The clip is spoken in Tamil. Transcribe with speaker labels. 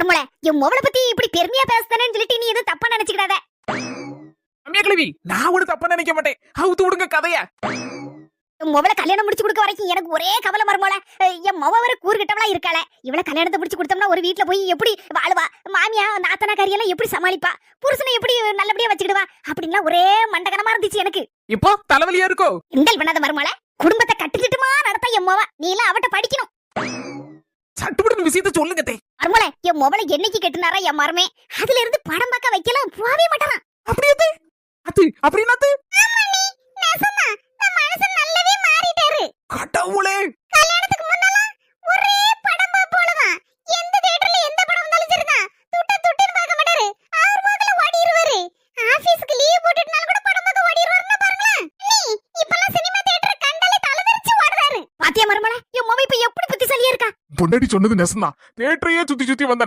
Speaker 1: மருமலை என் மொபைல பத்தி இப்படி பெருமையா பேசுதானேன்னு சொல்லிட்டு நீ எதுவும் தப்பா நினைச்சுக்கிடாத.
Speaker 2: அம்மியா கிழவி நான் ஒண்ணு தப்பா நினைக்க மாட்டேன். அவுத்து விடுங்க கதைய.
Speaker 1: மொபைல கல்யாணம் முடிச்சு கொடுக்க வரைக்கும் எனக்கு ஒரே கவலை மருமலை என் மொப வர கூறுகிட்டவளா இருக்காள. இவள கல்யாணத்தை முடிச்சு கொடுத்தோம்னா ஒரு வீட்ல போய் எப்படி வாழுவா? மாமியா நாத்தனா கரியெல்லாம் எப்படி சமாளிப்பா? புருஷனை எப்படி நல்லபடியா வச்சுக்கிடுவா? அப்படின்லாம் ஒரே மண்டகனமா இருந்துச்சு எனக்கு.
Speaker 2: இப்போ தலைவலியா இருக்கோ?
Speaker 1: கிண்டல் பண்ணாத மருமலை குடும்பத்தை கட்டுக்கிட்டுமா நடத்த என் மொவ. நீ எல்லாம் அவட்ட படிக்கணும்.
Speaker 2: சட்டுப்பட்டு விஷயத்த சொல்லுங்க தே
Speaker 1: மருமலை என் மொபைல என்னைக்கு கெட்டுனாரா என் மரமே அதுல இருந்து படம் பார்க்க வைக்கலாம் போவே மாட்டானா?
Speaker 2: அப்படியே தே. அது அப்படின்னா
Speaker 1: பாத்தியா மருமலை என் மொபைல் இப்ப எப்படி புத்திசாலியா இருக்கா?
Speaker 2: பொண்டாட்டி சொன்னது நெசந்தான் தேட்டரையே சுத்தி சுத்தி வந்த